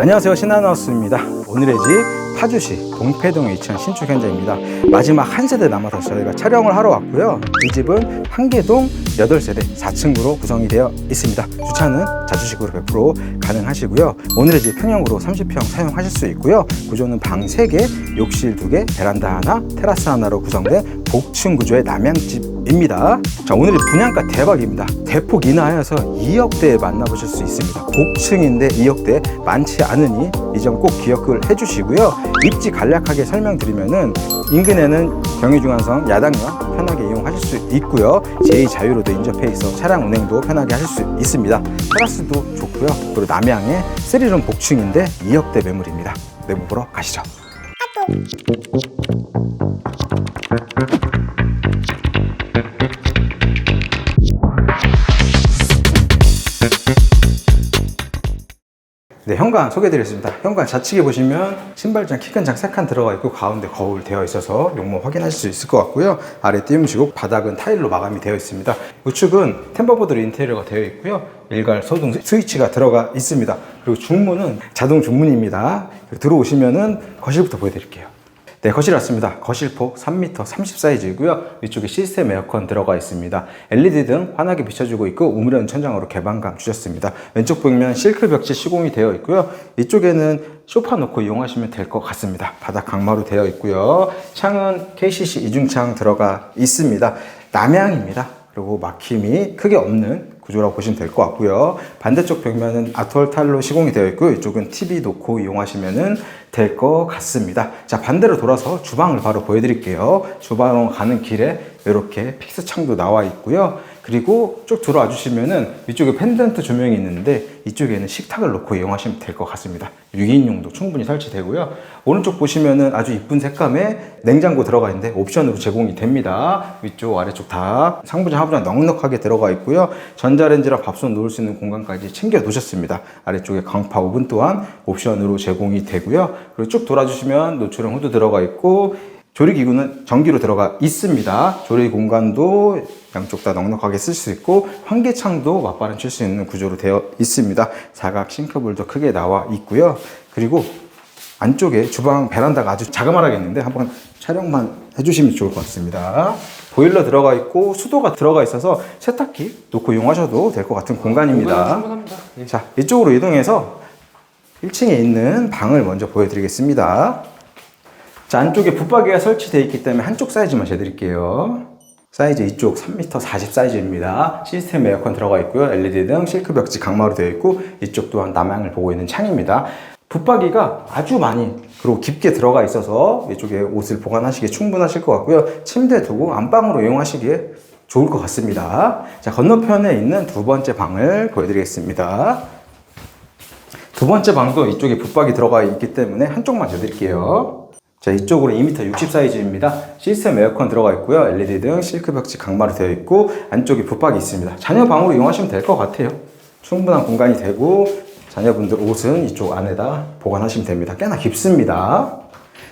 안녕하세요. 신한하우스입니다. 오늘의 집 파주시 동패동에 위치한 신축 현장입니다. 마지막 한 세대 남아서 저희가 촬영을 하러 왔고요. 이 집은 한계동 8세대 4층으로 구성이 되어 있습니다. 주차는 자주식으로 100% 가능하시고요. 오늘의 집 평형으로 30평 사용하실 수 있고요. 구조는 방 3개, 욕실 2개, 베란다 하나, 테라스 하나로 구성된 복층 구조의 남양집 입니다. 자 오늘의 분양가 대박입니다. 대폭 인하하여서 2억대에 만나보실 수 있습니다. 복층인데 2억대 많지 않으니 이 점 꼭 기억을 해주시고요. 입지 간략하게 설명드리면은 인근에는 경의중앙선 야당역 편하게 이용하실 수 있고요. 제2 자유로도 인접해 있어 차량 운행도 편하게 하실 수 있습니다. 테라스도 좋고요. 그리고 남양의 3룸 복층인데 2억대 매물입니다. 내부 보러 가시죠 네, 현관 소개해드리겠습니다. 현관 좌측에 보시면 신발장 키큰장 3칸 들어가 있고 가운데 거울 되어 있어서 용모 확인하실 수 있을 것 같고요. 아래 띄움시고 바닥은 타일로 마감이 되어 있습니다. 우측은 템버보드로 인테리어가 되어 있고요. 일괄 소등 스위치가 들어가 있습니다. 그리고 중문은 자동 중문입니다. 들어오시면은 거실부터 보여드릴게요. 네, 거실 왔습니다. 거실 폭 3m 30 사이즈이고요. 위쪽에 시스템 에어컨 들어가 있습니다. LED 등 환하게 비춰주고 있고 우물연 천장으로 개방감 주셨습니다. 왼쪽 벽면 실크 벽지 시공이 되어 있고요. 이쪽에는 소파 놓고 이용하시면 될 것 같습니다. 바닥 강마루 되어 있고요. 창은 KCC 이중창 들어가 있습니다. 남향입니다. 그리고 막힘이 크게 없는 구조라고 보시면 될 것 같고요. 반대쪽 벽면은 아트월 탈로 시공이 되어 있고 이쪽은 TV 놓고 이용하시면 될 것 같습니다. 자 반대로 돌아서 주방을 바로 보여드릴게요. 주방으로 가는 길에 이렇게 픽스 창도 나와 있고요. 그리고 쭉 들어와 주시면은 위쪽에 펜던트 조명이 있는데 이쪽에는 식탁을 놓고 이용하시면 될 것 같습니다. 6인용도 충분히 설치되고요. 오른쪽 보시면은 아주 이쁜 색감의 냉장고 들어가 있는데 옵션으로 제공이 됩니다. 위쪽 아래쪽 다 상부장 하부장 넉넉하게 들어가 있고요. 전자레인지랑 밥솥 놓을 수 있는 공간까지 챙겨 놓으셨습니다. 아래쪽에 강파 오븐 또한 옵션으로 제공이 되고요. 그리고 쭉 돌아주시면 노출형 후드 들어가 있고 조리 기구는 전기로 들어가 있습니다. 조리 공간도 양쪽 다 넉넉하게 쓸 수 있고 환기창도 맞바람 칠 수 있는 구조로 되어 있습니다. 사각 싱크볼도 크게 나와 있고요. 그리고 안쪽에 주방 베란다가 아주 자그마하게 있는데 한번 촬영만 해주시면 좋을 것 같습니다. 보일러 들어가 있고 수도가 들어가 있어서 세탁기 놓고 이용하셔도 될 것 같은 공간입니다. 자, 이쪽으로 이동해서 1층에 있는 방을 먼저 보여드리겠습니다. 자, 안쪽에 붙박이가 설치되어 있기 때문에 한쪽 사이즈만 재드릴게요. 사이즈 이쪽 3m 40 사이즈입니다. 시스템 에어컨 들어가 있고요. LED 등 실크 벽지 강마루 되어 있고 이쪽 또한 남향을 보고 있는 창입니다. 붙박이가 아주 많이 그리고 깊게 들어가 있어서 이쪽에 옷을 보관하시기에 충분하실 것 같고요. 침대 두고 안방으로 이용하시기에 좋을 것 같습니다. 자, 건너편에 있는 두 번째 방을 보여드리겠습니다. 두 번째 방도 이쪽에 붙박이 들어가 있기 때문에 한쪽만 재드릴게요. 자, 이쪽으로 2m 60 사이즈입니다. 시스템 에어컨 들어가 있고요. LED 등 실크 벽지 강마루 되어 있고 안쪽에 붙박이 있습니다. 자녀 방으로 이용하시면 될 것 같아요. 충분한 공간이 되고 자녀분들 옷은 이쪽 안에다 보관하시면 됩니다. 꽤나 깊습니다.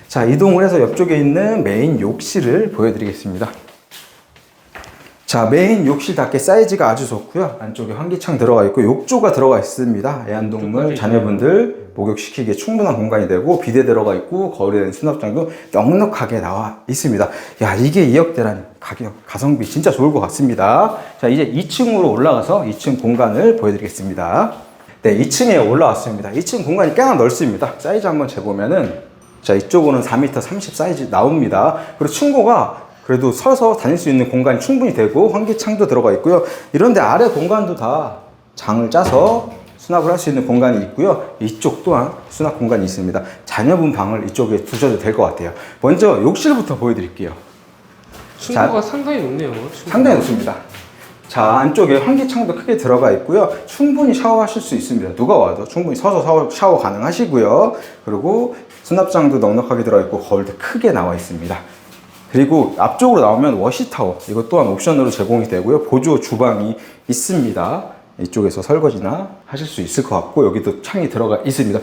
자, 이동을 해서 옆쪽에 있는 메인 욕실을 보여드리겠습니다. 자, 메인 욕실답게 사이즈가 아주 좋고요. 안쪽에 환기창 들어가 있고 욕조가 들어가 있습니다. 애완동물 자녀분들 목욕시키기에 충분한 공간이 되고 비데 들어가 있고 거울에 대한 수납장도 넉넉하게 나와 있습니다. 야, 이게 2억대라니 가격, 가성비 진짜 좋을 것 같습니다. 자, 이제 2층으로 올라가서 2층 공간을 보여드리겠습니다. 네, 2층에 올라왔습니다. 2층 공간이 꽤나 넓습니다. 사이즈 한번 재보면은 자, 이쪽으로는 4m 30 사이즈 나옵니다. 그리고 층고가 그래도 서서 다닐 수 있는 공간이 충분히 되고 환기창도 들어가 있고요. 이런데 아래 공간도 다 장을 짜서 수납을 할 수 있는 공간이 있고요. 이쪽 또한 수납 공간이 있습니다. 자녀분 방을 이쪽에 두셔도 될 것 같아요. 먼저 욕실부터 보여드릴게요. 충고가 상당히 높네요. 충고가. 상당히 높습니다. 자, 안쪽에 환기창도 크게 들어가 있고요. 충분히 샤워하실 수 있습니다. 누가 와도 충분히 서서 샤워, 샤워 가능하시고요. 그리고 수납장도 넉넉하게 들어있고 거울도 크게 나와 있습니다. 그리고 앞쪽으로 나오면 워시타워 이것 또한 옵션으로 제공이 되고요. 보조 주방이 있습니다. 이쪽에서 설거지나 하실 수 있을 것 같고 여기도 창이 들어가 있습니다.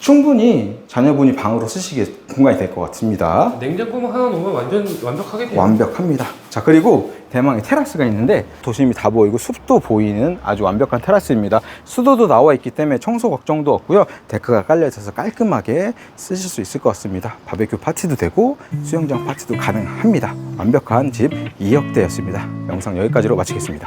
충분히 자녀분이 방으로 쓰시기에 공간이 될 것 같습니다. 냉장고만 하나 놓으면 완전 완벽하겠네요. 완벽합니다. 자, 그리고 대망의 테라스가 있는데 도심이 다 보이고 숲도 보이는 아주 완벽한 테라스입니다. 수도도 나와 있기 때문에 청소 걱정도 없고요. 데크가 깔려 있어서 깔끔하게 쓰실 수 있을 것 같습니다. 바베큐 파티도 되고 수영장 파티도 가능합니다. 완벽한 집 2억대였습니다. 영상 여기까지로 마치겠습니다.